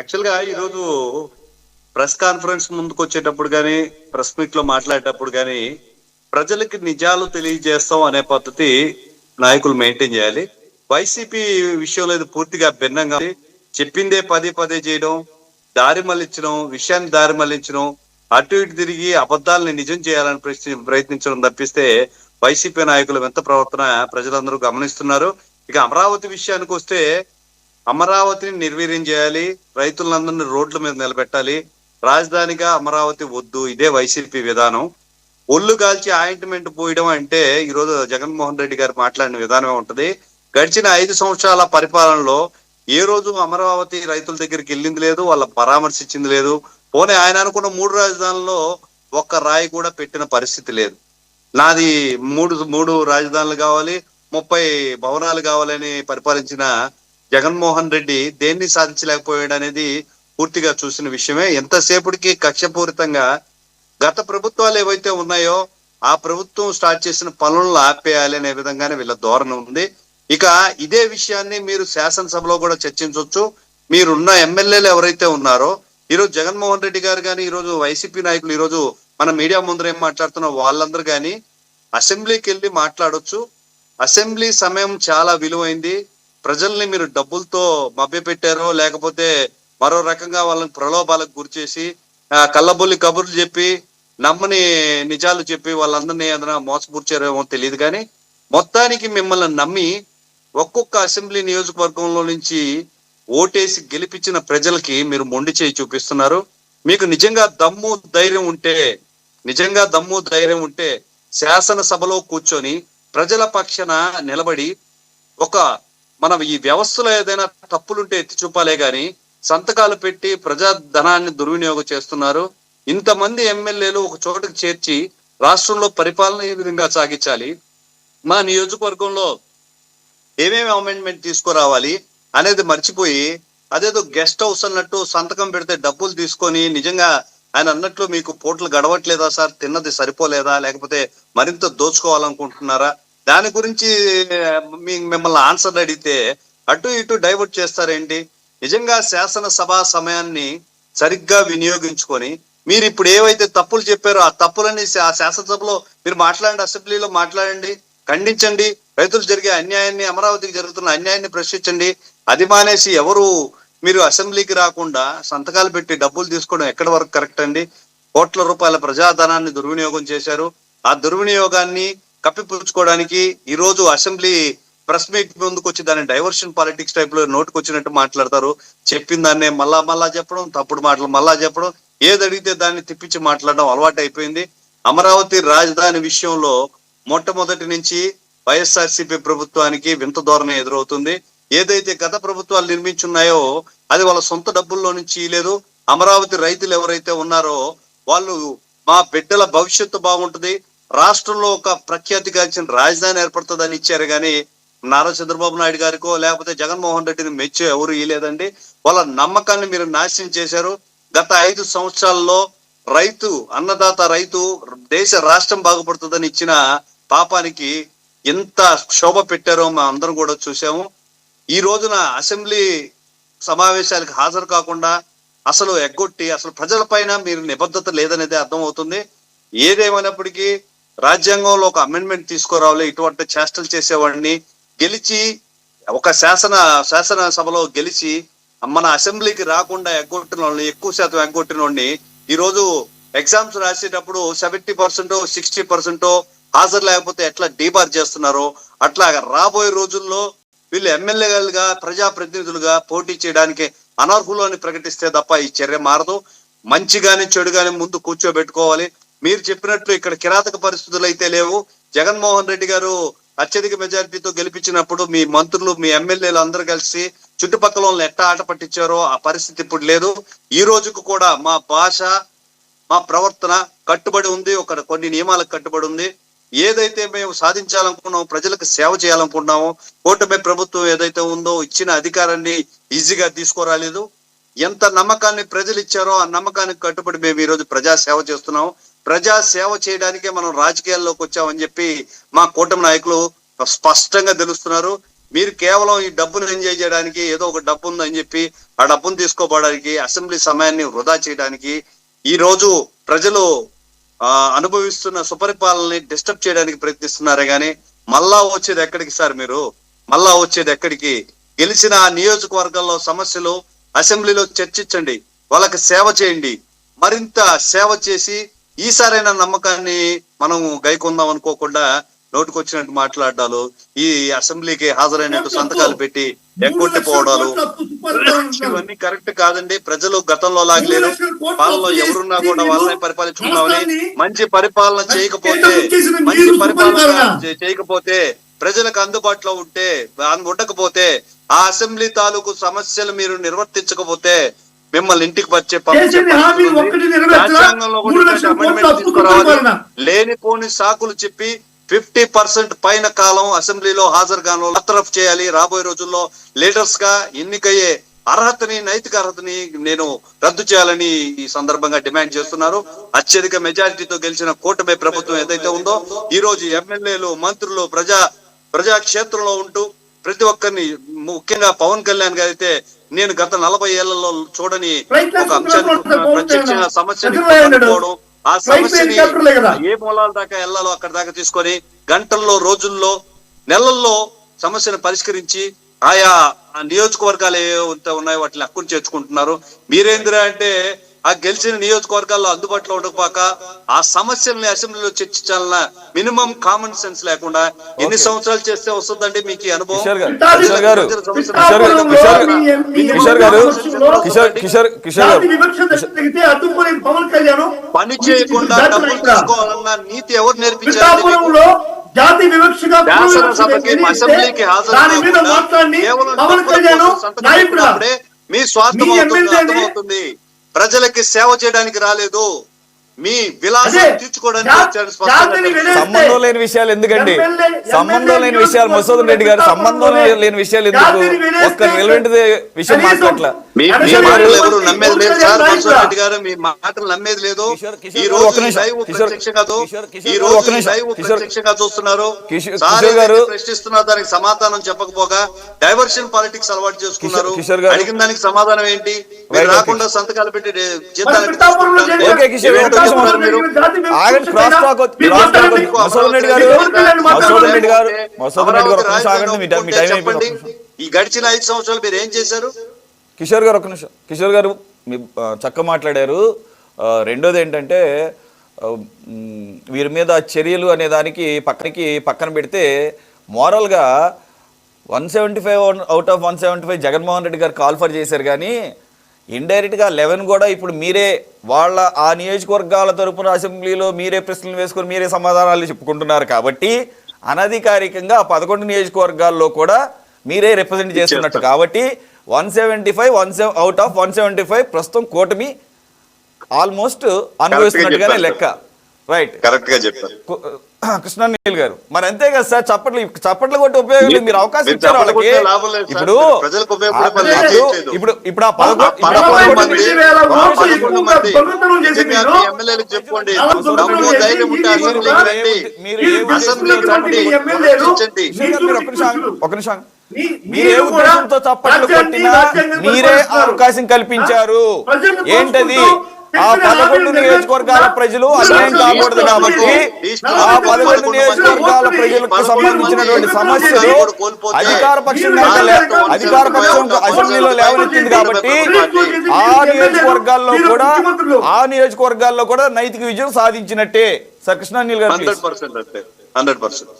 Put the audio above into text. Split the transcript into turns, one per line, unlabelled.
యాక్చువల్గా ఈరోజు press conference ముందుకు వచ్చేటప్పుడు కానీ ప్రెస్ మీట్లో మాట్లాడేటప్పుడు కానీ ప్రజలకి నిజాలు తెలియజేస్తాం అనే పద్ధతి నాయకులు మెయింటైన్ చేయాలి. వైసీపీ విషయంలో ఇది పూర్తిగా భిన్నంగా చెప్పిందే పదే పదే చేయడం దారి మళ్ళించడం విషయాన్ని దారి మళ్ళించడం అటు ఇటు తిరిగి అబద్ధాలని నిజం చేయాలని ప్రశ్న- ప్రయత్నించడం తప్పిస్తే వైసీపీ నాయకులు ఎంత ప్రవర్తన ప్రజలందరూ గమనిస్తున్నారు. ఇక అమరావతి విషయానికి వస్తే అమరావతిని నిర్వీర్యం చేయాలి రైతులందరినీ రోడ్ల మీద నిలబెట్టాలి. రాజధానిగా అమరావతి వద్దు ఇదే వైసీపీ విధానం. ఒళ్ళు కాల్చి ఆయింట్మెంట్ పోయడం అంటే ఈ రోజు జగన్మోహన్ రెడ్డి గారు మాట్లాడిన విధానమే ఉంటది. గడిచిన ఐదు సంవత్సరాల పరిపాలనలో ఏ రోజు అమరావతి రైతుల దగ్గరికి వెళ్ళింది లేదు వాళ్ళ పరామర్శించింది లేదు. పోనీ ఆయన అనుకున్న మూడు రాజధానుల్లో ఒక్క రాయి కూడా పెట్టిన పరిస్థితి లేదు. నాది మూడు మూడు రాజధానులు కావాలి ముప్పై భవనాలు కావాలని పరిపాలించిన జగన్మోహన్ రెడ్డి దేన్ని సాధించలేకపోయాడు అనేది పూర్తిగా చూసిన విషయమే. ఎంతసేపటికి కక్షపూరితంగా గత ప్రభుత్వాలు ఏవైతే ఉన్నాయో ఆ ప్రభుత్వం స్టార్ట్ చేసిన పనులను ఆపేయాలి అనే విధంగానే వీళ్ళ ధోరణి ఉంది. ఇక ఇదే విషయాన్ని మీరు శాసనసభలో కూడా చర్చించవచ్చు మీరున్న ఎమ్మెల్యేలు ఎవరైతే ఉన్నారో ఈరోజు జగన్మోహన్ రెడ్డి గారు కానీ ఈరోజు వైసీపీ నాయకులు ఈరోజు మన మీడియా ముందర ఏం మాట్లాడుతున్న వాళ్ళందరూ కానీ అసెంబ్లీకి వెళ్ళి మాట్లాడొచ్చు. అసెంబ్లీ సమయం చాలా విలువైంది. ప్రజల్ని మీరు డబ్బులతో మభ్యపెట్టారో లేకపోతే మరో రకంగా వాళ్ళని ప్రలోభాలకు గురిచేసి కళ్ళబొల్లి కబుర్లు చెప్పి నమ్మని నిజాలు చెప్పి వాళ్ళందరినీ ఏదైనా మోసపూర్చారేమో తెలియదు కానీ మొత్తానికి మిమ్మల్ని నమ్మి ఒక్కొక్క అసెంబ్లీ నియోజకవర్గంలో నుంచి ఓటేసి గెలిపించిన ప్రజలకి మీరు మొండి చేయి చూపిస్తున్నారు. మీకు నిజంగా దమ్ము ధైర్యం ఉంటే నిజంగా దమ్ము ధైర్యం ఉంటే శాసనసభలో కూర్చొని ప్రజల పక్షన నిలబడి ఒక మనం ఈ వ్యవస్థలో ఏదైనా తప్పులుంటే ఎత్తి చూపాలే గాని సంతకాలు పెట్టి ప్రజా ధనాన్ని దుర్వినియోగం చేస్తున్నారు. ఇంతమంది ఎమ్మెల్యేలు ఒక చోటకు చేర్చి రాష్ట్రంలో పరిపాలన ఈ విధంగా సాగించాలి? మా నియోజకవర్గంలో ఏమేమి అమెండ్మెంట్ తీసుకురావాలి అనేది మర్చిపోయి అదేదో గెస్ట్ హౌస్ అన్నట్టు సంతకం పెడితే డబ్బులు తీసుకొని నిజంగా ఆయన అన్నట్లు మీకు పోట్లు గడవట్లేదా సార్? తిన్నది సరిపోలేదా? లేకపోతే మరింత దోచుకోవాలనుకుంటున్నారా? దాని గురించి మిమ్మల్ని ఆన్సర్ అడిగితే అటు ఇటు డైవర్ట్ చేస్తారేంటి? నిజంగా శాసనసభ సమయాన్ని సరిగ్గా వినియోగించుకొని మీరు ఇప్పుడు ఏవైతే తప్పులు చెప్పారో ఆ తప్పులని శా- శాసనసభలో మీరు మాట్లాడండి అసెంబ్లీలో మాట్లాడండి ఖండించండి. రైతులు జరిగే అన్యాయాన్ని అమరావతికి జరుగుతున్న అన్యాయాన్ని ప్రశ్నించండి. అది మానేసి ఎవరు మీరు అసెంబ్లీకి రాకుండా సంతకాలు పెట్టి డబ్బులు తీసుకోవడం ఎక్కడి వరకు కరెక్ట్ అండి? కోట్ల రూపాయల ప్రజాధనాన్ని దుర్వినియోగం చేశారు. ఆ దుర్వినియోగాన్ని కప్పిపుచ్చుకోవడానికి ఈ రోజు అసెంబ్లీ ప్రెస్ మీట్ ముందుకు వచ్చి దాన్ని డైవర్షన్ పాలిటిక్స్ టైప్లో నోటుకు వచ్చినట్టు మాట్లాడతారు. చెప్పిన దాన్నే మళ్ళా మళ్ళా చెప్పడం తప్పుడు మాటలు మళ్ళా చెప్పడం ఏది అడిగితే దాన్ని తిప్పించి మాట్లాడడం అలవాటు అయిపోయింది. అమరావతి రాజధాని విషయంలో మొట్టమొదటి నుంచి వైఎస్ఆర్సీపీ ప్రభుత్వానికి వింత ధోరణి ఎదురవుతుంది. ఏదైతే గత ప్రభుత్వాలు నిర్మించున్నాయో అది వాళ్ళ సొంత డబ్బుల్లో నుంచి లేదు అమరావతి రైతులు ఎవరైతే ఉన్నారో వాళ్ళు మా బిడ్డల భవిష్యత్తు బాగుంటుంది. రాష్ట్రంలో ఒక ప్రఖ్యాతిగాంచిన రాజధాని ఏర్పడుతుందని ఇచ్చారు కానీ నారా చంద్రబాబు నాయుడు గారికో లేకపోతే జగన్మోహన్ రెడ్డిని మెచ్చు ఎవరు ఇయలేదండి వాళ్ళ నమ్మకాన్ని మీరు నాశనం చేశారు. గత ఐదు సంవత్సరాల్లో రైతు అన్నదాత రైతు దేశ రాష్ట్రం బాగుపడుతుందని ఇచ్చిన పాపానికి ఎంత శోభ పెట్టారో మా అందరం కూడా చూసాము ఈ రోజున అసెంబ్లీ సమావేశాలకు హాజరు కాకుండా అసలు ఎగ్గొట్టి అసలు ప్రజల పైన మీరు నిబద్ధత లేదనేది అర్థమవుతుంది. ఏదేమైనప్పటికీ రాజ్యాంగంలో ఒక అమెండ్మెంట్ తీసుకురావాలి ఇటువంటి చేష్టలు చేసేవాడిని గెలిచి ఒక శాసన శాసన సభలో గెలిచి మన అసెంబ్లీకి రాకుండా ఎగ్గొట్టిన వాళ్ళని ఎక్కువ శాతం ఎగ్గొట్టిన వాడిని ఈ రోజు ఎగ్జామ్స్ రాసేటప్పుడు సెవెంటీ పర్సెంట్ సిక్స్టీ పర్సెంట్ హాజరు లేకపోతే ఎట్లా డీబార్ చేస్తున్నారో అట్లా రాబోయే రోజుల్లో వీళ్ళు ఎమ్మెల్యేలుగా ప్రజాప్రతినిధులుగా పోటీ చేయడానికి అనర్హులు అని ప్రకటిస్తే తప్ప ఈ చర్య మారదు. మంచి గాని చెడు గాని ముందు కూర్చోబెట్టుకోవాలి. మీరు చెప్పినట్లు ఇక్కడ కిరాతక పరిస్థితులు అయితే లేవు. జగన్మోహన్ రెడ్డి గారు అత్యధిక మెజారిటీతో గెలిపించినప్పుడు మీ మంత్రులు మీ ఎమ్మెల్యేలు అందరూ కలిసి చుట్టుపక్కల వాళ్ళని ఎట్టా ఆట పట్టించారో ఆ పరిస్థితి ఇప్పుడు లేదు. ఈ రోజుకు కూడా మా భాష మా ప్రవర్తన కట్టుబడి ఉంది. ఒక కొన్ని నియమాలకు కట్టుబడి ఉంది. ఏదైతే మేము సాధించాలనుకున్నామో ప్రజలకు సేవ చేయాలనుకున్నామో కూటమి ప్రభుత్వం ఏదైతే ఉందో ఇచ్చిన అధికారాన్ని ఈజీగా తీసుకురాలేదు. ఎంత నమ్మకాన్ని ప్రజలు ఇచ్చారో ఆ నమ్మకానికి కట్టుబడి మేము ఈ రోజు ప్రజా సేవ చేస్తున్నాం ప్రజా సేవ చేయడానికే మనం రాజకీయాల్లోకి వచ్చామని చెప్పి మా కూటమి నాయకులు స్పష్టంగా తెలుస్తున్నారు. మీరు కేవలం ఈ డబ్బును ఎంజాయ్ చేయడానికి ఏదో ఒక డబ్బు ఉందని చెప్పి ఆ డబ్బును తీసుకోపోవడానికి అసెంబ్లీ సమయాన్ని వృధా చేయడానికి ఈ రోజు ప్రజలు ఆ అనుభవిస్తున్న సుపరిపాలనని డిస్టర్బ్ చేయడానికి ప్రయత్నిస్తున్నారే గాని మళ్ళా వచ్చేది ఎక్కడికి సార్ మీరు? మళ్ళా వచ్చేది ఎక్కడికి? గెలిచిన ఆ నియోజకవర్గాల్లో సమస్యలు అసెంబ్లీలో చర్చించండి వాళ్ళకి సేవ చేయండి. మరింత సేవ చేసి ఈసారైనా నమ్మకాన్ని మనం గైకొందాం అనుకోకుండా నోటికొచ్చినట్టు మాట్లాడాలు ఈ అసెంబ్లీకి హాజరైనట్టు సంతకాలు పెట్టి ఎక్కొట్టి పోవడాలు. ఇవన్నీ కరెక్ట్ కాదండి. ప్రజలు గతంలో లాగలేరు పాలనలో ఎవరున్నా కూడా వాళ్ళని పరిపాలించుకున్నామని మంచి పరిపాలన చేయకపోతే మంచి పరిపాలన చేయకపోతే ప్రజలకు అందుబాటులో ఉంటే ఉండకపోతే ఆ అసెంబ్లీ తాలూకు సమస్యలు మీరు నిర్వర్తించకపోతే మిమ్మల్ని ఇంటికి వచ్చే. లేనిపోని సాకులు చెప్పి ఫిఫ్టీ పర్సెంట్ పైన కాలం అసెంబ్లీలో హాజరు కాను బర్తరఫ్ చేయాలి. రాబోయే రోజుల్లో లీడర్స్గా ఎన్నికయ్యే అర్హతని నైతిక అర్హతని నేను రద్దు చేయాలని ఈ సందర్భంగా డిమాండ్ చేస్తున్నారు. అత్యధిక మెజారిటీతో గెలిచిన కూటమి ప్రభుత్వం ఏదైతే ఉందో ఈ రోజు ఎమ్మెల్యేలు మంత్రులు ప్రజా ప్రజా క్షేత్రంలో ఉంటూ ప్రతి ఒక్కరిని ముఖ్యంగా పవన్ కళ్యాణ్ గారు అయితే నేను గత నలభై ఏళ్ళలో చూడని ఒక అంశాన్ని సమస్యని పట్టుకోవడం, ఆ సమస్యని ఏ మూలాల దాకా వెళ్ళాలో అక్కడ దాకా తీసుకొని గంటల్లో రోజుల్లో నెలల్లో సమస్యను పరిష్కరించి ఆయా ఆ నియోజకవర్గాలు ఏ ఉన్నాయో వాటిని హక్కును చేర్చుకుంటున్నారు. మీరేందిరా అంటే ఆ గెలిచిన నియోజకవర్గాల్లో అందుబాటులో ఉండకపోక ఆ సమస్యల్ని అసెంబ్లీలో చర్చించాలన్న మినిమం కామన్ సెన్స్ లేకుండా ఎన్ని. సంవత్సరాలు చేస్తే వస్తుందండి మీకు అనుభవం? పని చేయకుండా డబ్బులు తీసుకోవాలన్న నీతి ఎవరు నేర్పించారు?
జాతి వివక్షగా
శాసనసభకి అసెంబ్లీకి హాజరు మీ స్వార్థం అవుతుంది, ప్రజలకి సేవ చేయడానికి రాలేదు. మీ విలాసం తీర్చుకోవడానికి
సంబంధం లేని విషయాలు ఎందుకండి? సంబంధం లేని విషయాలు మసూదన్ రెడ్డి గారు సంబంధం లేని విషయాలు ఎందుకు? ఒక్క రిలవెంట్ విషయం మాట్లాడలా
మీ మాటలు ఎవరు నమ్మేది లేదు. సార్ రెడ్డి గారు మీ మాటలు నమ్మేది లేదు. ఈ
గారు
రోజు ప్రత్యక్షంగా ఈ ప్రత్యక్షంగా చూస్తున్నారు. ప్రశ్నిస్తున్నారు దానికి సమాధానం చెప్పకపోగా డైవర్షన్ పాలిటిక్స్ అలవాటు చేసుకున్నారు. అడిగిన దానికి సమాధానం ఏంటి? మీరు రాకుండా సంతకాలు పెట్టి చెప్పండి. ఈ గడిచిన ఐదు సంవత్సరాలు మీరు ఏం చేశారు?
కిషోర్ గారు ఒక నిమిషం. కిషోర్ గారు మీ చక్క మాట్లాడారు. రెండోది ఏంటంటే వీరి మీద చర్యలు అనే దానికి పక్కనకి పక్కన పెడితే మోరల్గా one seventy five out of one seventy five Jaganmohan Reddy garu call for చేశారు కానీ ఇండైరెక్ట్గా లెవెన్ కూడా ఇప్పుడు మీరే వాళ్ళ ఆ నియోజకవర్గాల తరపున అసెంబ్లీలో మీరే ప్రశ్నలు వేసుకొని మీరే సమాధానాలు చెప్పుకుంటున్నారు కాబట్టి అనధికారికంగా ఆ పదకొండు నియోజకవర్గాల్లో కూడా మీరే రిప్రజెంట్ చేస్తున్నట్టు కాబట్టి one seventy five one seven out of one seventy five ప్రస్తుతం కూటమి ఆల్మోస్ట్ అనుభవిస్తున్నట్టుగానే. లెక్క రైట్
కరెక్ట్గా చెప్పారు.
కృష్ణ నీల్ గారు. మరి అంతే కదా సార్ చప్పట్లు చప్పట్లు కొట్టి ఉపయోగం లేదు. మీరు అవకాశం ఇచ్చారు వాళ్ళకి. ఇప్పుడు ఇప్పుడు-. ఇప్పుడు ఆ
పదకొండు
నిమిషం మీరు ఉద్దేశంతో చప్పట్లు కొట్టినా మీరే. అవకాశం కల్పించారు. ఏంటది? ఆ పదకొండు నియోజకవర్గాల ప్రజలు అన్యాయం కాకూడదు కాబట్టి ఆ పదకొండు నియోజకవర్గాల ప్రజలకు సంబంధించినటువంటి సమస్యలు అధికార పక్షం అధికార పక్షం అసెంబ్లీలో లేవనెత్తింది కాబట్టి ఆ నియోజకవర్గాల్లో కూడా ఆ నియోజకవర్గాల్లో కూడా నైతిక విజయం సాధించినట్టే. Sir Krishnaneel garu
hundred. Percent అంటే హండ్రెడ్ పర్సెంట్.